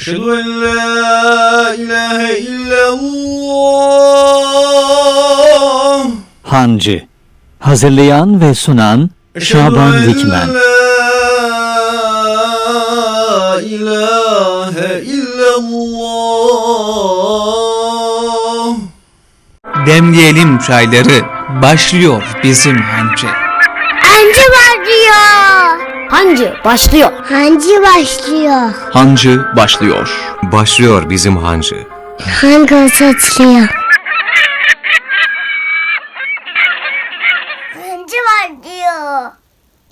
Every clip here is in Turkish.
أشهد أن لا إله إلا الله Hancı Hazırlayan ve sunan أشهد Şaban أن Dikmen لا إله إلا الله Demleyelim çayları, başlıyor bizim hancı. Hancı başlıyor. Hancı başlıyor. Hancı başlıyor. Hancı başlıyor. Başlıyor bizim hancı. Hancı satılıyor. Hancı başlıyor.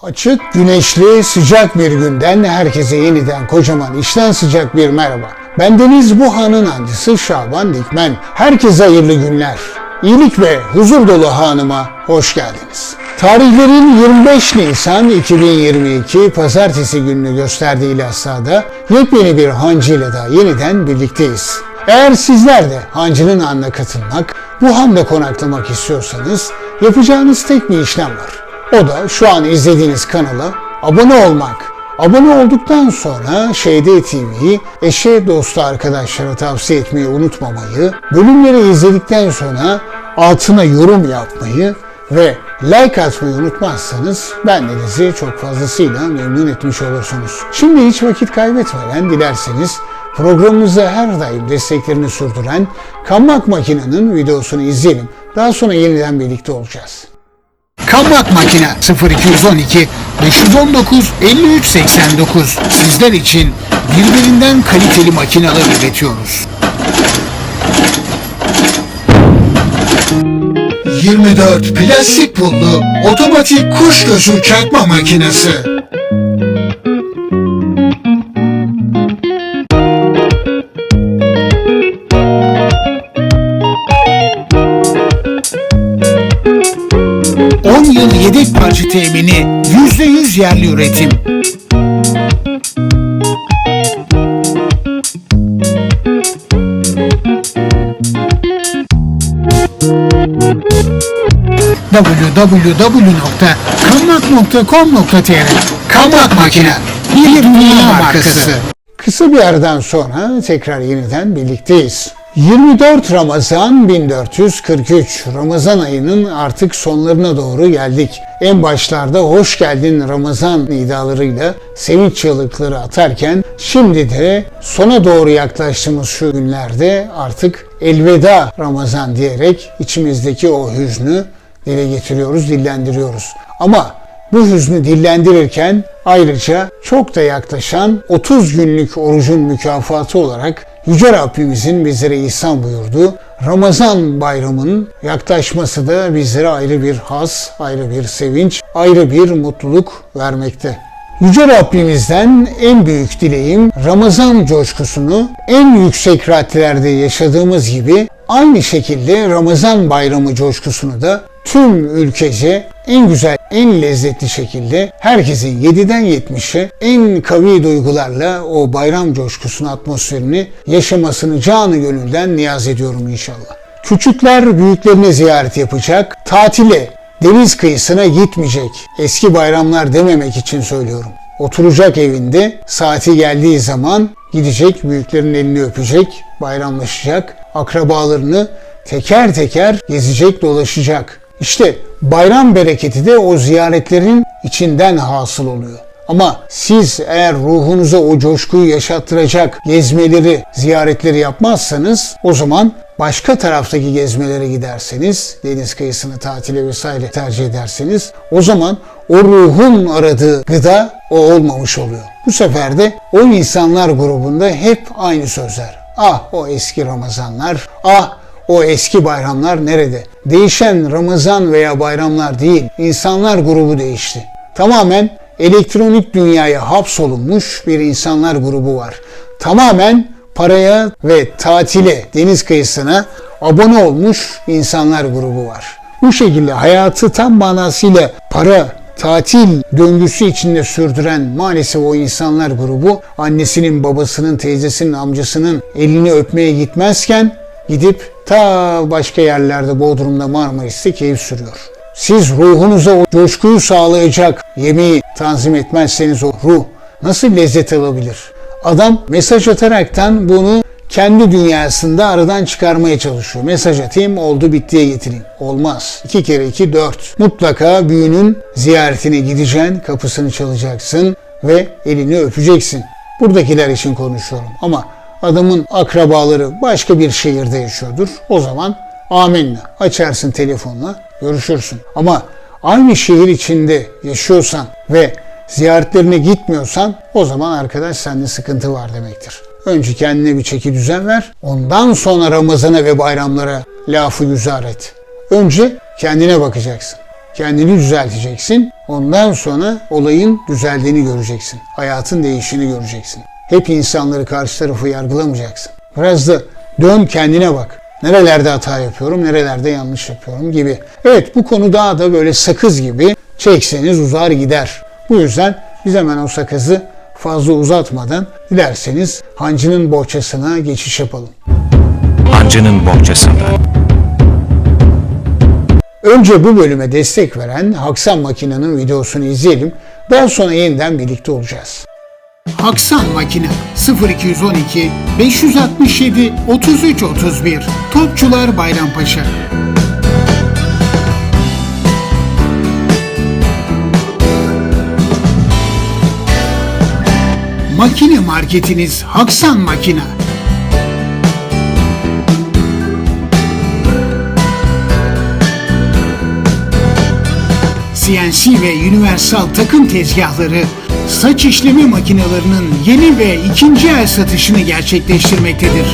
Açık, güneşli, sıcak bir günden herkese yeniden kocaman işten sıcak bir merhaba. Bendeniz bu hanın hancısı Şaban Dikmen. Herkese hayırlı günler. İyilik ve huzur dolu hanıma hoş geldiniz. Tarihlerin 25 Nisan 2022 Pazartesi gününü gösterdiği İlassa'da yepyeni bir hancı ile daha yeniden birlikteyiz. Eğer sizler de hancının anına katılmak, bu handa konaklamak istiyorsanız yapacağınız tek bir işlem var. O da şu an izlediğiniz kanala abone olmak. Abone olduktan sonra Şeyde TV'yi eşe, dostu, arkadaşlara tavsiye etmeyi unutmamayı, bölümleri izledikten sonra altına yorum yapmayı ve like atmayı unutmazsanız bendenizi çok fazlasıyla memnun etmiş olursunuz. Şimdi hiç vakit kaybetmeden dilerseniz programımıza her daim desteklerini sürdüren Kammak Makina'nın videosunu izleyelim. Daha sonra yeniden birlikte olacağız. Kamrak Makine 0212 519 53 89 sizler için birbirinden kaliteli makineler üretiyoruz. 24 plastik pullu otomatik kuş gözü çakma makinesi. ...10 yıl yedek parça temini, %100 yerli üretim. www.kammak.com.tr Kammak Makine bir dünya markası. Kısa bir aradan sonra tekrar yeniden birlikteyiz. 24 Ramazan 1443 Ramazan ayının artık sonlarına doğru geldik. En başlarda hoş geldin Ramazan nidalarıyla sevinç çığlıkları atarken şimdi de sona doğru yaklaştığımız şu günlerde artık elveda Ramazan diyerek içimizdeki o hüznü dile getiriyoruz, dillendiriyoruz. Ama bu hüznü dillendirirken ayrıca çok da yaklaşan 30 günlük orucun mükafatı olarak Yüce Rabbimizin bizlere ihsan buyurduğu Ramazan bayramının yaklaşması da bizlere ayrı bir haz, ayrı bir sevinç, ayrı bir mutluluk vermekte. Yüce Rabbimizden en büyük dileğim Ramazan coşkusunu en yüksek raddelerde yaşadığımız gibi aynı şekilde Ramazan bayramı coşkusunu da tüm ülkece en güzel, en lezzetli şekilde herkesin 7'den 70'e en kavi duygularla o bayram coşkusunu, atmosferini yaşamasını canı gönülden niyaz ediyorum inşallah. Küçükler büyüklerine ziyaret yapacak, tatile, deniz kıyısına gitmeyecek. Eski bayramlar dememek için söylüyorum. Oturacak evinde, saati geldiği zaman gidecek, büyüklerin elini öpecek, bayramlaşacak, akrabalarını teker teker gezecek, dolaşacak. İşte bayram bereketi de o ziyaretlerin içinden hasıl oluyor. Ama siz eğer ruhunuza o coşkuyu yaşattıracak gezmeleri, ziyaretleri yapmazsanız o zaman başka taraftaki gezmelere giderseniz, deniz kıyısını tatile vesaire tercih ederseniz o zaman o ruhun aradığı gıda o olmamış oluyor. Bu sefer de o insanlar grubunda hep aynı sözler. Ah o eski Ramazanlar, ah o eski bayramlar nerede? Değişen Ramazan veya bayramlar değil, insanlar grubu değişti. Tamamen elektronik dünyaya hapsolunmuş bir insanlar grubu var. Tamamen paraya ve tatile, deniz kıyısına abone olmuş insanlar grubu var. Bu şekilde hayatı tam manasıyla para, tatil döngüsü içinde sürdüren maalesef o insanlar grubu annesinin, babasının, teyzesinin, amcasının elini öpmeye gitmezken gidip ta başka yerlerde Bodrum'da Marmaris'te keyif sürüyor. Siz ruhunuza o coşkuyu sağlayacak yemeği tanzim etmezseniz o ruh nasıl lezzet alabilir? Adam mesaj ataraktan bunu kendi dünyasında aradan çıkarmaya çalışıyor. Mesaj atayım oldu bittiye getireyim. Olmaz. 2 kere 2 4. Mutlaka büyünün ziyaretine gideceksin, kapısını çalacaksın ve elini öpeceksin. Buradakiler için konuşuyorum ama adamın akrabaları başka bir şehirde yaşıyordur. O zaman amenna açarsın telefonla görüşürsün. Ama aynı şehir içinde yaşıyorsan ve ziyaretlerine gitmiyorsan o zaman arkadaş sende sıkıntı var demektir. Önce kendine bir çeki düzen ver. Ondan sonra Ramazan'a ve bayramlara lafı yüzar et. Önce kendine bakacaksın. Kendini düzelteceksin. Ondan sonra olayın düzeldiğini göreceksin. Hayatın değiştiğini göreceksin. Hep insanları karşı tarafı yargılamayacaksın. Biraz da dön kendine bak. Nerelerde hata yapıyorum, nerelerde yanlış yapıyorum gibi. Evet bu konu daha da böyle sakız gibi çekseniz uzar gider. Bu yüzden biz hemen o sakızı fazla uzatmadan dilerseniz hancının bohçasına geçiş yapalım. Hancının bohçasında. Önce bu bölüme destek veren Haksan Makina'nın videosunu izleyelim. Daha sonra yeniden birlikte olacağız. Haksan Makine 0212 567 33 31 Topçular Bayrampaşa Makine marketiniz Haksan Makina. CNC ve Universal takım tezgahları, saç işleme makinelerinin yeni ve ikinci el satışını gerçekleştirmektedir.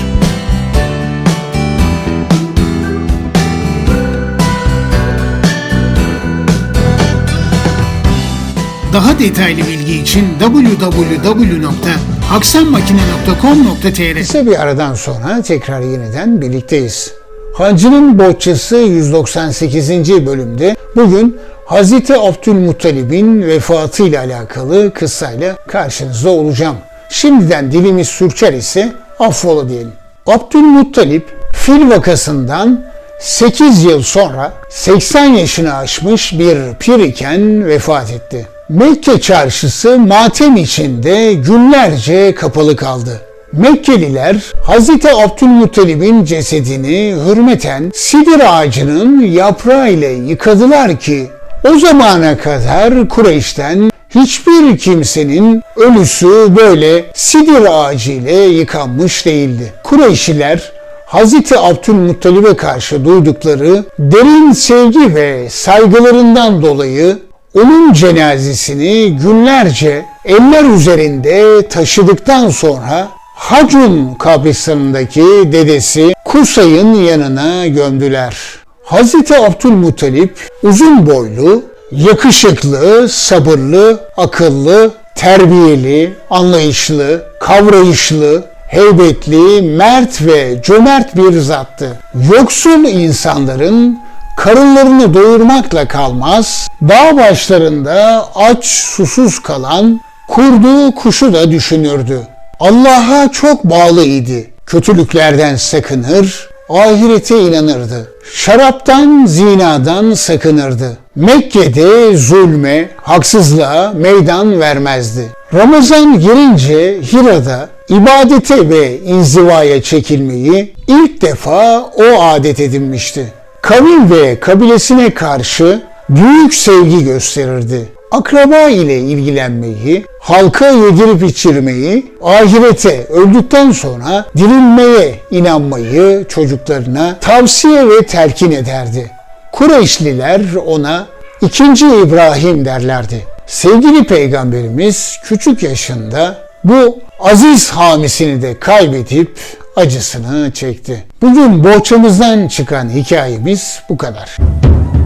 Daha detaylı bilgi için www.haksanmakine.com.tr Kısa bir aradan sonra tekrar yeniden birlikteyiz. Hancının Bohçası 198. bölümde bugün Hazreti Abdülmuttalib'in vefatıyla alakalı kıssayla karşınızda olacağım. Şimdiden dilimiz sürçer ise affola diyelim. Abdülmuttalip fil vakasından 8 yıl sonra 80 yaşını aşmış bir pir iken vefat etti. Mekke çarşısı matem içinde günlerce kapalı kaldı. Mekkeliler Hz. Abdülmuttalib'in cesedini hürmeten sidir ağacının yaprağı ile yıkadılar ki o zamana kadar Kureyş'ten hiçbir kimsenin ölüsü böyle sidir ağacı ile yıkanmış değildi. Kureyşliler Hz. Abdülmuttalib'e karşı duydukları derin sevgi ve saygılarından dolayı onun cenazesini günlerce eller üzerinde taşıdıktan sonra Hacun kabristanındaki dedesi Kusay'ın yanına gömdüler. Hazreti Abdülmuttalip uzun boylu, yakışıklı, sabırlı, akıllı, terbiyeli, anlayışlı, kavrayışlı, heybetli, mert ve cömert bir zattı. Yoksul insanların karınlarını doyurmakla kalmaz, dağ başlarında aç susuz kalan kurdu kuşu da düşünürdü. Allah'a çok bağlıydı. Kötülüklerden sakınır, ahirete inanırdı. Şaraptan, zinadan sakınırdı. Mekke'de zulme, haksızlığa meydan vermezdi. Ramazan girince Hira'da ibadete ve inzivaya çekilmeyi ilk defa o adet edinmişti. Kavim ve kabilesine karşı büyük sevgi gösterirdi akraba ile ilgilenmeyi, halka yedirip içirmeyi, ahirete öldükten sonra dirilmeye inanmayı çocuklarına tavsiye ve telkin ederdi. Kureyşliler ona ikinci İbrahim derlerdi. Sevgili peygamberimiz küçük yaşında bu aziz hamisini de kaybedip acısını çekti. Bugün bohçamızdan çıkan hikayemiz bu kadar.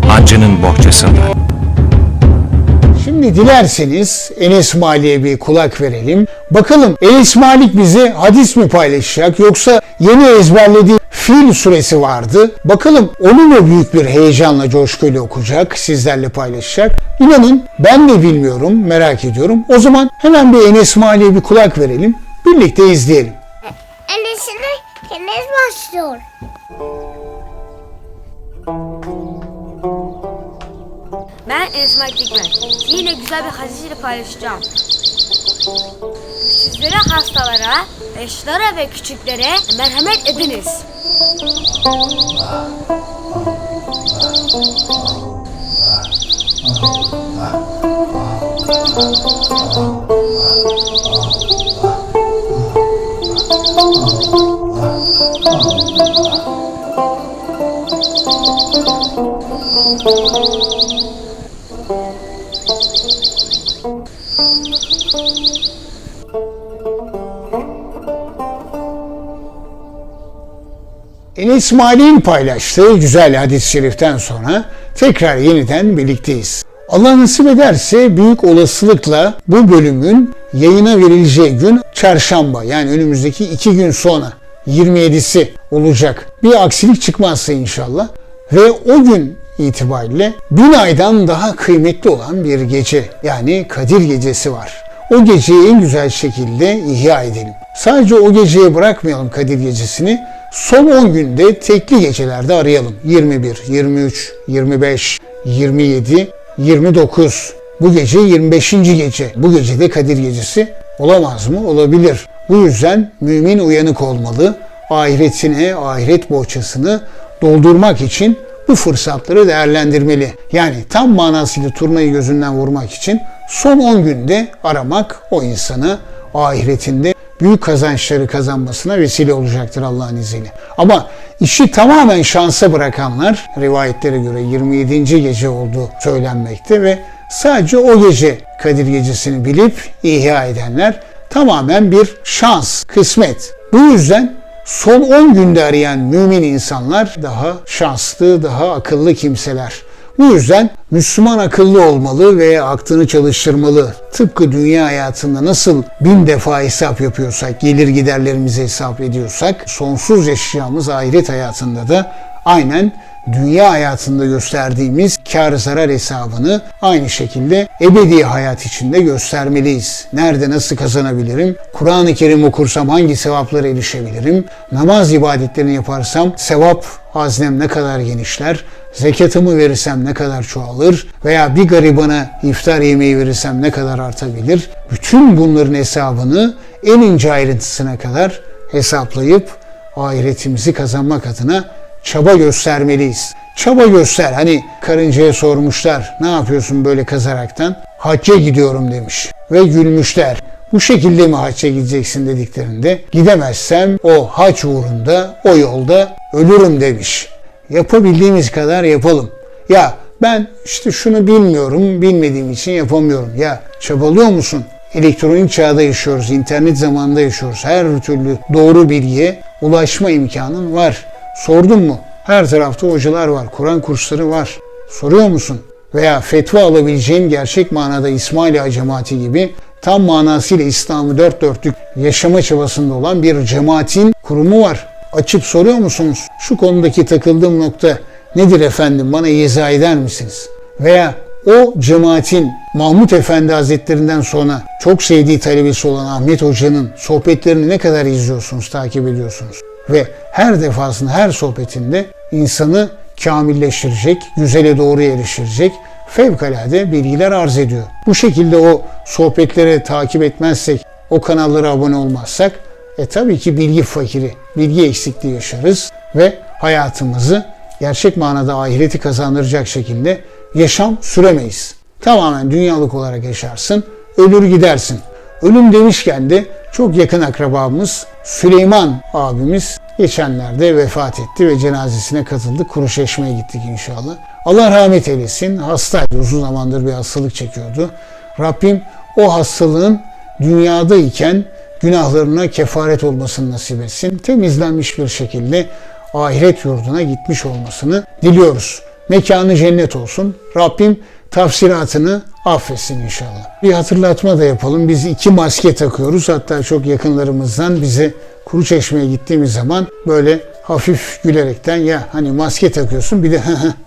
Hancının bohçasında. Şimdi dilerseniz Enes Malik'e bir kulak verelim. Bakalım Enes Malik bize hadis mi paylaşacak yoksa yeni ezberlediği Fil suresi vardı. Bakalım onu mu büyük bir heyecanla coşkuyla okuyacak, sizlerle paylaşacak. İnanın ben de bilmiyorum, merak ediyorum. O zaman hemen bir Enes Malik'e bir kulak verelim. Birlikte izleyelim. Enesine Enes başlıyor. Ben Esma Dikmen. Yine güzel bir hadis ile paylaşacağım. Sizlere hastalara, yaşlara ve küçüklere merhamet ediniz. Enes Mali'nin paylaştığı güzel hadis-i şeriften sonra tekrar yeniden birlikteyiz. Allah nasip ederse büyük olasılıkla bu bölümün yayına verileceği gün çarşamba yani önümüzdeki iki gün sonra 27'si olacak. Bir aksilik çıkmazsa inşallah. Ve o gün itibariyle bin aydan daha kıymetli olan bir gece yani Kadir Gecesi var. O geceyi en güzel şekilde ihya edelim. Sadece o geceye bırakmayalım Kadir Gecesi'ni. Son 10 günde tekli gecelerde arayalım. 21, 23, 25, 27, 29. Bu gece 25. gece. Bu gece de Kadir Gecesi olamaz mı? Olabilir. Bu yüzden mümin uyanık olmalı. Ahiretine, ahiret bohçasını doldurmak için bu fırsatları değerlendirmeli. Yani tam manasıyla turnayı gözünden vurmak için son 10 günde aramak o insanı ahiretinde büyük kazançları kazanmasına vesile olacaktır Allah'ın izniyle. Ama işi tamamen şansa bırakanlar rivayetlere göre 27. gece olduğu söylenmekte ve sadece o gece Kadir Gecesi'ni bilip ihya edenler tamamen bir şans, kısmet. Bu yüzden son 10 günde arayan mümin insanlar daha şanslı, daha akıllı kimseler. Bu yüzden Müslüman akıllı olmalı ve aklını çalıştırmalı. Tıpkı dünya hayatında nasıl bin defa hesap yapıyorsak, gelir giderlerimizi hesap ediyorsak, sonsuz yaşayacağımız ahiret hayatında da aynen dünya hayatında gösterdiğimiz kar zarar hesabını aynı şekilde ebedi hayat içinde göstermeliyiz. Nerede nasıl kazanabilirim? Kur'an-ı Kerim okursam hangi sevaplara erişebilirim? Namaz ibadetlerini yaparsam sevap haznem ne kadar genişler? Zekatımı verirsem ne kadar çoğalır? Veya bir garibana iftar yemeği verirsem ne kadar artabilir? Bütün bunların hesabını en ince ayrıntısına kadar hesaplayıp ahiretimizi kazanmak adına çaba göstermeliyiz. Çaba göster. Hani karıncaya sormuşlar ne yapıyorsun böyle kazaraktan? Hacca gidiyorum demiş ve gülmüşler. Bu şekilde mi hacca gideceksin dediklerinde gidemezsem o hac uğrunda o yolda ölürüm demiş. Yapabildiğimiz kadar yapalım. Ya ben işte şunu bilmiyorum, bilmediğim için yapamıyorum. Ya çabalıyor musun? Elektronik çağda yaşıyoruz, internet zamanında yaşıyoruz. Her türlü doğru bilgiye ulaşma imkanın var. Sordun mu? Her tarafta hocalar var, Kur'an kursları var. Soruyor musun? Veya fetva alabileceğin gerçek manada İsmail cemaati gibi tam manasıyla İslam'ı dört dörtlük yaşama çabasında olan bir cemaatin kurumu var. Açıp soruyor musunuz? Şu konudaki takıldığım nokta nedir efendim bana izah eder misiniz? Veya o cemaatin Mahmut Efendi Hazretlerinden sonra çok sevdiği talebesi olan Ahmet Hoca'nın sohbetlerini ne kadar izliyorsunuz, takip ediyorsunuz? Ve her defasında, her sohbetinde insanı kamilleştirecek, güzele doğru eriştirecek fevkalade bilgiler arz ediyor. Bu şekilde o sohbetleri takip etmezsek, o kanallara abone olmazsak e tabii ki bilgi fakiri, bilgi eksikliği yaşarız ve hayatımızı gerçek manada ahireti kazandıracak şekilde yaşam süremeyiz. Tamamen dünyalık olarak yaşarsın, ölür gidersin. Ölüm demişken de çok yakın akrabamız Süleyman abimiz geçenlerde vefat etti ve cenazesine katıldık. Kuruçeşme'ye gittik inşallah. Allah rahmet eylesin. Hastaydı. Uzun zamandır bir hastalık çekiyordu. Rabbim o hastalığın dünyadayken günahlarına kefaret olmasını nasip etsin. Temizlenmiş bir şekilde ahiret yurduna gitmiş olmasını diliyoruz. Mekanı cennet olsun. Rabbim tafsiratını affetsin inşallah. Bir hatırlatma da yapalım. Biz iki maske takıyoruz. Hatta çok yakınlarımızdan bize kuru çeşmeye gittiğimiz zaman böyle hafif gülerekten ya hani maske takıyorsun bir de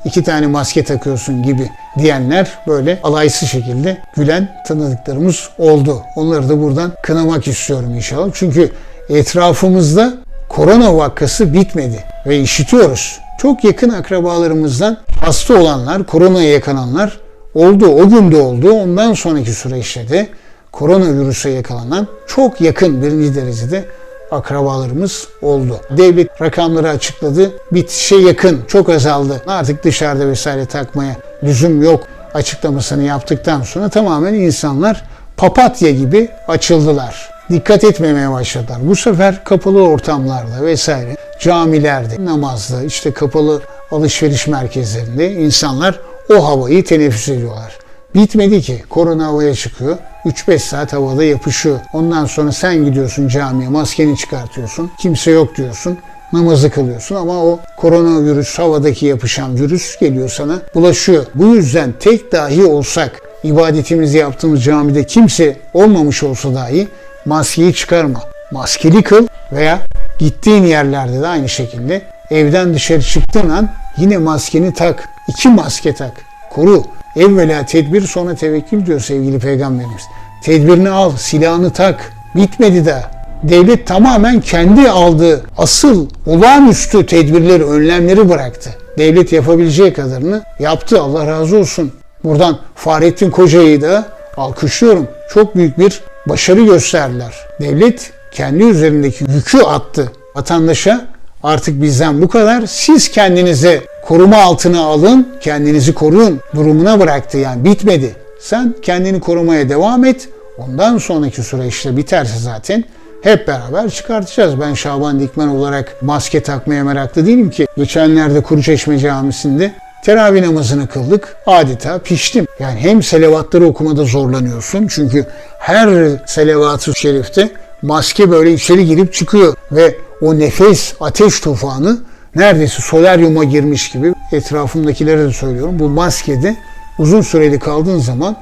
iki tane maske takıyorsun gibi diyenler böyle alaysız şekilde gülen tanıdıklarımız oldu. Onları da buradan kınamak istiyorum inşallah. Çünkü etrafımızda korona vakası bitmedi ve işitiyoruz. Çok yakın akrabalarımızdan hasta olanlar, koronaya yakalanlar oldu. O gün de oldu. Ondan sonraki süreçte de koronavirüse yakalanan çok yakın birinci derecede akrabalarımız oldu. Devlet rakamları açıkladı. Bitişe yakın, çok azaldı. Artık dışarıda vesaire takmaya lüzum yok açıklamasını yaptıktan sonra tamamen insanlar papatya gibi açıldılar. Dikkat etmemeye başladılar. Bu sefer kapalı ortamlarda vesaire, camilerde, namazda, işte kapalı alışveriş merkezlerinde insanlar o havayı teneffüs ediyorlar. Bitmedi ki. Korona havaya çıkıyor. 3-5 saat havada yapışıyor. Ondan sonra sen gidiyorsun camiye maskeni çıkartıyorsun. Kimse yok diyorsun. Namazı kılıyorsun ama o koronavirüs havadaki yapışan virüs geliyor sana bulaşıyor. Bu yüzden tek dahi olsak ibadetimizi yaptığımız camide kimse olmamış olsa dahi maskeyi çıkarma. Maskeli kıl veya gittiğin yerlerde de aynı şekilde evden dışarı çıktığın an yine maskeni tak. İki maske tak. Koru. Evvela tedbir sonra tevekkül diyor sevgili peygamberimiz. Tedbirini al, silahını tak. Bitmedi de. Devlet tamamen kendi aldığı asıl olağanüstü tedbirleri, önlemleri bıraktı. Devlet yapabileceği kadarını yaptı. Allah razı olsun. Buradan Fahrettin Koca'yı da alkışlıyorum. Çok büyük bir başarı gösterdiler. Devlet kendi üzerindeki yükü attı. Vatandaşa artık bizden bu kadar. Siz kendinize koruma altına alın, kendinizi koruyun durumuna bıraktı. Yani bitmedi. Sen kendini korumaya devam et. Ondan sonraki süreçte biterse zaten hep beraber çıkartacağız. Ben Şaban Dikmen olarak maske takmaya meraklı değilim ki. Geçenlerde Kuruçeşme Camisi'nde teravih namazını kıldık. Adeta piştim. Yani hem selavatları okumada zorlanıyorsun. Çünkü her selavat-ı şerifte maske böyle içeri girip çıkıyor. Ve o nefes ateş tufanı neredeyse solaryuma girmiş gibi etrafımdakilere de söylüyorum. Bu maskede uzun süreli kaldığın zaman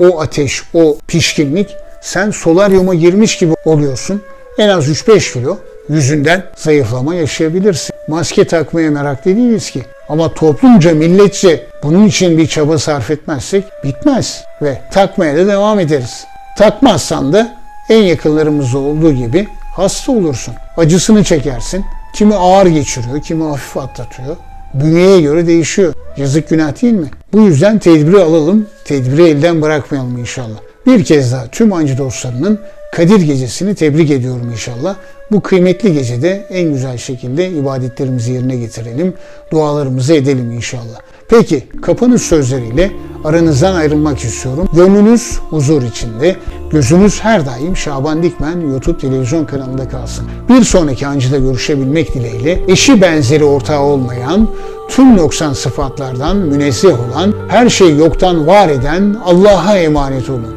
o ateş, o pişkinlik sen solaryuma girmiş gibi oluyorsun. En az 3-5 kilo yüzünden zayıflama yaşayabilirsin. Maske takmaya meraklı değiliz ki. Ama toplumca, milletçe bunun için bir çaba sarf etmezsek bitmez. Ve takmaya da devam ederiz. Takmazsan da en yakınlarımızda olduğu gibi hasta olursun. Acısını çekersin. Kimi ağır geçiriyor, kimi hafif atlatıyor. Bünyeye göre değişiyor. Yazık günah değil mi? Bu yüzden tedbiri alalım, tedbiri elden bırakmayalım inşallah. Bir kez daha tüm ancı dostlarının Kadir Gecesi'ni tebrik ediyorum inşallah. Bu kıymetli gecede en güzel şekilde ibadetlerimizi yerine getirelim, dualarımızı edelim inşallah. Peki kapanış sözleriyle aranızdan ayrılmak istiyorum. Gönlünüz huzur içinde, gözünüz her daim Şaban Dikmen YouTube televizyon kanalında kalsın. Bir sonraki ancıda görüşebilmek dileğiyle eşi benzeri ortağı olmayan, tüm noksan sıfatlardan münezzeh olan, her şey yoktan var eden Allah'a emanet olun.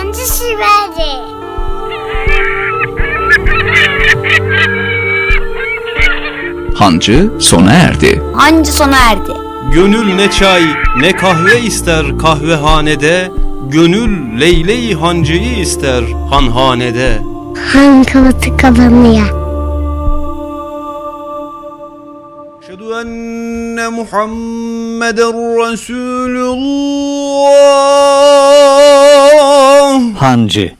Anca verdi. Hancı sona erdi. Hancı sona erdi. Gönül ne çay ne kahve ister kahvehanede Gönül leyle-i hancıyı ister hanhanede. Han kanatı kalanıyor. Eşhedü enne Muhammeden Resulullah. Hancı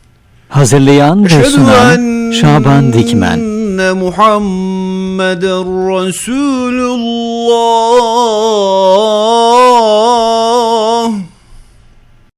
Hazırlayan ve sunan Şaban Dikmen enne Muhammeden Resulullah